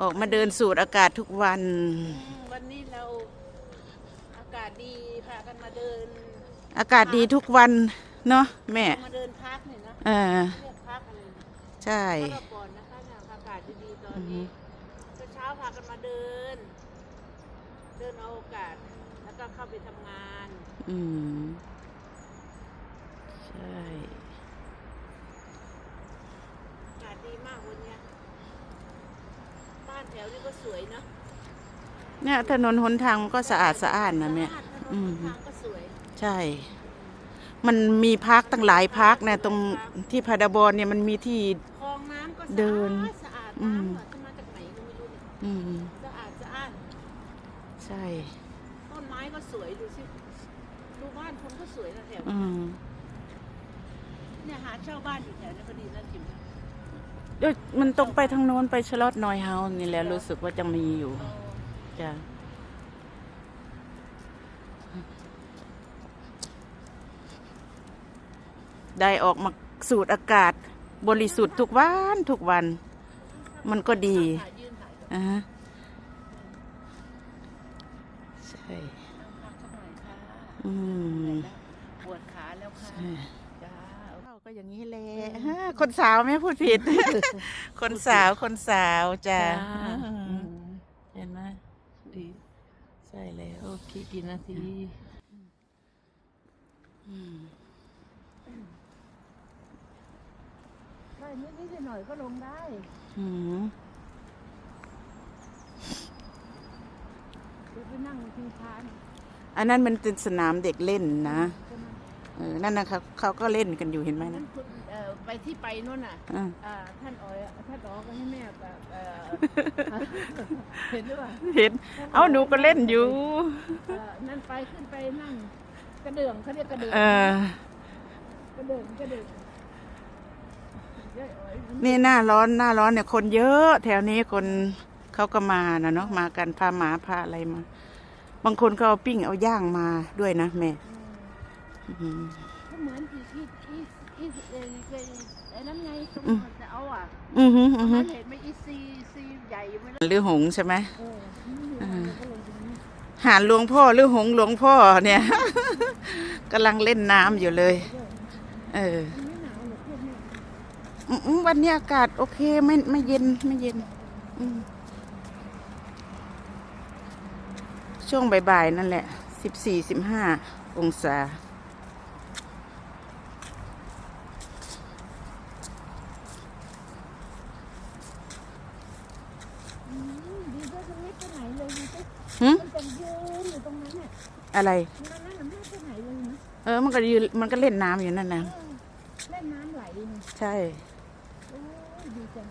ออกมาเดินสูดอากาศทุกวัน วันนี้เราอากาศดีพากันมาเดิน อากาศดีทุกวันเนาะแม่ มาเดินพักเนี่ยนะเออเรียกพักอะไรนะใช่ พักก่อนนะคะเนี่ยอากาศดีๆตอนนี้เช้าๆพากันมาเดิน เดินเอาโอกาส แล้วก็เข้าไปทำงาน อืม ใช่ อากาศดีมากวันเนี้ยบ้านแถวนี้ก็สวยเนาะเนี่ยถนนหนทางมันก็สะอาดสะอาดนะแม่สะอาดถนนอืมทางก็สวย ใช่ มันมีพักตั้งหลายพักนะตรงที่พาดาบอนเนี่ยมันมีที่ คลองน้ำก็สะเดิอาดนสะอาดอืมน้ำอะที่มาจากไหนก็ไม่รู้เนี่ยอืมสะอาดสะอาดใช่ ต้นไม้ก็สวยดูสิดูบ้านคนก็สวยนะแถวอืมเนี่ยหาเช่าบ้านอยู่แถวนี้พอดีนะจิ๋ม เอ้ยมันตรงไปทางโน้นไปชลอดนอยเฮาส์นี่แหละรู้สึกว่าจะมีอยู่จ้ะได้ออกมาสูดอากาศ บริสุทธิ์ทุกวันทุกวัน มันก็ดีถ่ายยืนถ่ายอ่าฮะใช่นั่งพักสักหน่อยค่ะอืม ปวดขาแล้วค่ะ ใช่จ้าเราก็ อย่างนี้แหละฮะคนสาวไม่พูดผิด คนสาวคนสาวจ้ะอืมเห็นไหมดีใช่แล้วโอเคกี่นาทีอืมได้นิดนิดหน่อยก็ลงได้อืมเดี๋ยวไปนั่งพิงพานอันนั้นมันเป็นสนามเด็กเล่นนะใช่ไหม เออนั่นนะครับเขาก็เล่นกันอยู่เห็นไหมนั่นะนคุณเอ่อไปที่ไปนู่นน่ะอ่าอ่าท่านอ๋อยท่านอ๋อก็ให้แม่แบบเอ่อ เห็นหรือเปล่าเห็น เอาหนูก็เล่นอยู่ เอ่อนั่นไปขึ้นไปนั่ง กระเดื่องเขาเรียกกระเดื่องเออ กระเดื่องกระเดื่องเย้อ๋อยนี่หน้าร้อนหน้าร้อนเนี่ยคนเยอะ แถวนี้คนเขาก็มานะเนาะมากันพาหมาพาอะไรมา บางคนก็เอาปิ้งเอาย่างมาด้วยนะแม่ อืมก็ เหมือนที่ที่ที่ที่เออเคยไอ้นั่นไงตรงจะเอาอะอือหืออือหืมัอนเห็นไหมอีซีซีใหญ่ไมล่หรือหงใช่ไหมเออนี่ไงก็ลงตรงนี้หาหลวงพ่อหรือหงหลวงพ่อเนี่ยกำลังเล่นน้ำอยู่เลย เออวันนี้อากาศโอเคไม่ไม่เย็นไม่เย็นช่วงบ่ายๆนั่นแหละสิบสี่สิบห้าองศา อืมดีด้วยมันไม่ไปไหนเลยดูสิ หึมันจะยืนอยู่ตรงนั้นเนี่ยอะไรนั่นนั่นน่ะไม่ไปไหนเลยนะเออ มันก็ยืนมันก็เล่นน้ำอยู่นั่นนะเออเล่นน้ำไหลนี่ใช่โอ้ยดีจัง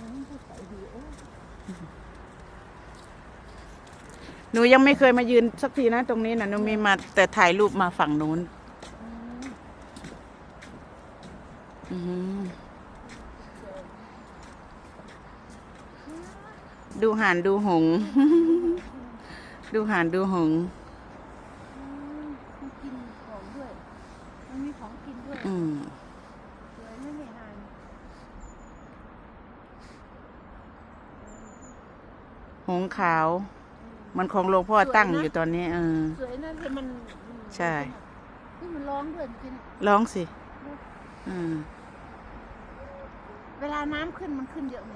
น้ำก็ใสดีโอ้ยหนูยังไม่เคยมายืนสักทีนะ ตรงนี้นะหนูมีมาแต่ถ่ายรูปมาฝั่งนู้น อืมอือหือ ดูห่านดูหงส์ดูห่านดูหงส์อืมมันกินของด้วย มันมีของกินด้วยอืมสวยไม่มีหานหงส์ขาว มันของหลวงพ่อตั้งอยู่ตอนนี้เออ สวยนั่นที่มันใช่ที่มันร้องด้วยจริงร้องสิอืมเวลาน้ำขึ้นมันขึ้นเยอะไหม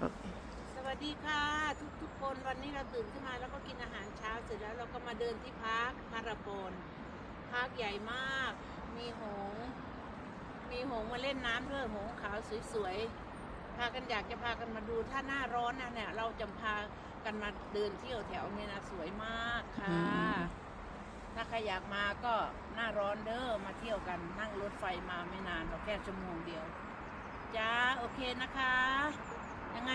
โอเคส วัสดีค่ะทุกทุกๆคนวันนี้เราตื่นขึ้นมาแล้วก็กินอาหารเช้าเสร็จแล้วเราก็มาเดินที่พาร์คพาราโปนพาร์คใหญ่มาก มีหงส์มีหงส์มาเล่นน้ำด้วยหงส์ขาวสวยๆพากันอยากจะพากันมาดูถ้าหน้าร้อนนะเนี่ยเราจะพากันมาเดินเที่ยวแถวนี้นะสวยมากค่ะ ถ้าใครอยากมาก็หน้าร้อนเด้อมาเที่ยวกันนั่งรถไฟมาไม่นานเราแค่ชั่วโมงเดียวจ้าโอเคนะคะยังไง